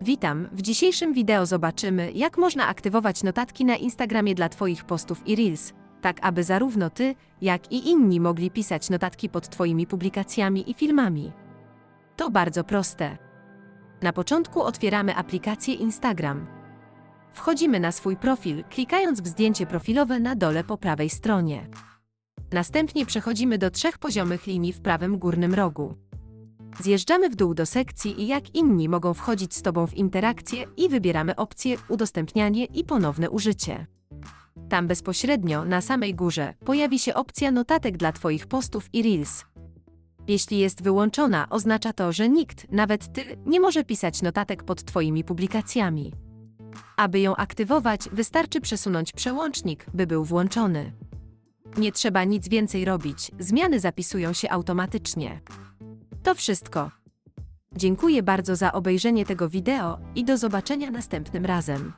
Witam, w dzisiejszym wideo zobaczymy, jak można aktywować notatki na Instagramie dla Twoich postów i Reels, tak aby zarówno Ty, jak i inni mogli pisać notatki pod Twoimi publikacjami i filmami. To bardzo proste. Na początku otwieramy aplikację Instagram. Wchodzimy na swój profil, klikając w zdjęcie profilowe na dole po prawej stronie. Następnie przechodzimy do trzech poziomych linii w prawym górnym rogu. Zjeżdżamy w dół do sekcji i jak inni mogą wchodzić z Tobą w interakcję i wybieramy opcję udostępnianie i ponowne użycie. Tam bezpośrednio, na samej górze, pojawi się opcja notatek dla Twoich postów i Reels. Jeśli jest wyłączona, oznacza to, że nikt, nawet Ty, nie może pisać notatek pod Twoimi publikacjami. Aby ją aktywować, wystarczy przesunąć przełącznik, by był włączony. Nie trzeba nic więcej robić, zmiany zapisują się automatycznie. To wszystko. Dziękuję bardzo za obejrzenie tego wideo i do zobaczenia następnym razem.